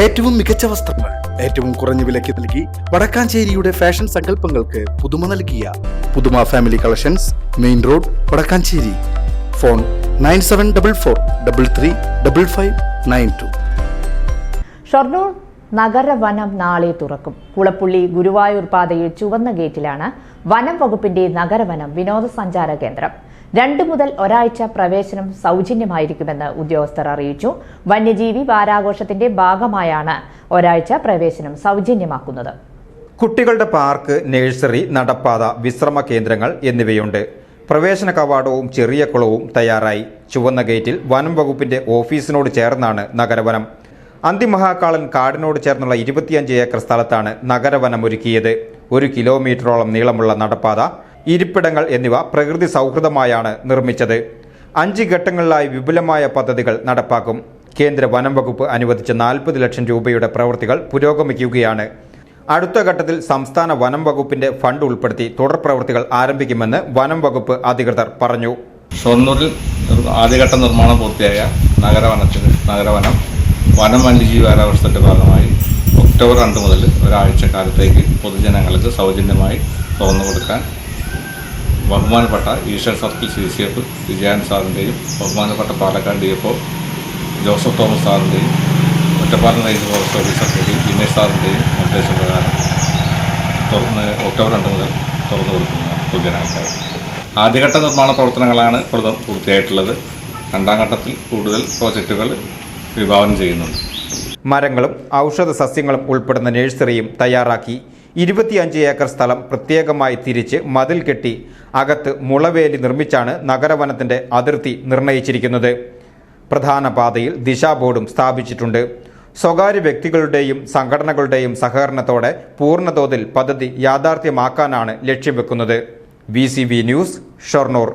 ഏറ്റവും മികച്ച വസ്ത്രങ്ങൾ ഏറ്റവും കുറഞ്ഞ വിലയ്ക്ക് നൽകി വടക്കാഞ്ചേരിയുടെ ഫാഷൻ സങ്കല്പങ്ങൾക്ക് പുതുമ നൽകിയ Puthuma family collections main road Vadakkanchery. Phone nine seven double four double three double five nine two. Shoranur നഗരവനം നാളെ തുറക്കും. കുളപ്പുള്ളി ഗുരുവായൂർ പാതയിൽ ചുവന്ന ഗേറ്റിലാണ് വനം വകുപ്പിന്റെ നഗരവനം വിനോദസഞ്ചാര കേന്ദ്രം. രണ്ടു മുതൽ ഒരാഴ്ച പ്രവേശനം സൗജന്യമായിരിക്കുമെന്ന് ഉദ്യോഗസ്ഥർ അറിയിച്ചു. വന്യജീവി വാരാഘോഷത്തിന്റെ ഭാഗമായാണ് ഒരാഴ്ച പ്രവേശനം സൗജന്യമാക്കുന്നത്. കുട്ടികളുടെ പാർക്ക് നഴ്സറി നടപ്പാത വിശ്രമ കേന്ദ്രങ്ങൾ എന്നിവയുണ്ട്. പ്രവേശന കവാടവും ചെറിയ കുളവും തയ്യാറായി. ചുവന്ന ഗേറ്റിൽ വനം വകുപ്പിന്റെ ഓഫീസിനോട് ചേർന്നാണ് നഗരവനം. അന്തിമഹാക്കാളൻ കാടിനോട് ചേർന്നുള്ള ഇരുപത്തിയഞ്ച് ഏക്കർ സ്ഥലത്താണ് നഗരവനം ഒരുക്കിയത്. ഒരു കിലോമീറ്ററോളം നീളമുള്ള നടപ്പാത ഇരിപ്പിടങ്ങൾ എന്നിവ പ്രകൃതി സൗഹൃദമായാണ് നിർമ്മിച്ചത്. അഞ്ച് ഘട്ടങ്ങളിലായി വിപുലമായ പദ്ധതികൾ നടപ്പാക്കും. കേന്ദ്ര വനം വകുപ്പ് അനുവദിച്ച നാൽപ്പത് ലക്ഷം രൂപയുടെ പ്രവൃത്തികൾ പുരോഗമിക്കുകയാണ്. അടുത്ത ഘട്ടത്തിൽ സംസ്ഥാന വനം വകുപ്പിന്റെ ഫണ്ട് ഉൾപ്പെടുത്തി തുടർ പ്രവൃത്തികൾ ആരംഭിക്കുമെന്ന് വനം വകുപ്പ് അധികൃതർ പറഞ്ഞു. ഷൊർണൂരിൽ ആദ്യഘട്ട നിർമ്മാണം പൂർത്തിയായ നഗരവനത്തിന് നഗരവനം വനം വന്യജീവി കാലാവസ്ഥയുടെ ഭാഗമായി ഒക്ടോബർ രണ്ട് മുതൽ ഒരാഴ്ച കാലത്തേക്ക് പൊതുജനങ്ങൾക്ക് സൗജന്യമായി തുറന്നു കൊടുക്കാൻ ബഹുമാനപ്പെട്ട Eswar circle C C F Vijayan സാറിന്റെയും ബഹുമാനപ്പെട്ട Palakkad D F Joseph Thomas സാറിന്റെയും Ottapalam range forest ഓഫീസറിന്റെയും ദിനേശ് സാറിന്റെയും നിർദ്ദേശപ്രകാരം തുറന്ന് ഒക്ടോബർ രണ്ട് മുതൽ തുറന്നു കൊടുക്കുന്ന പൊതുജനങ്ങൾക്കായി ആദ്യഘട്ട നിർമ്മാണ പ്രവർത്തനങ്ങളാണ് പൂർത്തിയായിട്ടുള്ളത്. രണ്ടാം ഘട്ടത്തിൽ കൂടുതൽ പ്രോജക്റ്റുകൾ വിഭാവനം ചെയ്യുന്നുണ്ട്. മരങ്ങളും ഔഷധ സസ്യങ്ങളും ഉൾപ്പെടുന്ന നഴ്സറിയും തയ്യാറാക്കി ഇരുപത്തിയഞ്ച് ഏക്കർ സ്ഥലം പ്രത്യേകമായി തിരിച്ച് മതിൽ കെട്ടി അകത്ത് മുളവേലി നിർമ്മിച്ചാണ് നഗരവനത്തിന്റെ അതിർത്തി നിർണയിച്ചിരിക്കുന്നത്. പ്രധാന പാതയിൽ ദിശാബോർഡും സ്ഥാപിച്ചിട്ടുണ്ട്. സ്വകാര്യ വ്യക്തികളുടെയും സംഘടനകളുടെയും സഹകരണത്തോടെ പൂർണതോതിൽ പദ്ധതി യാഥാർത്ഥ്യമാക്കാനാണ് ലക്ഷ്യം വെക്കുന്നത്. B news Shoranur.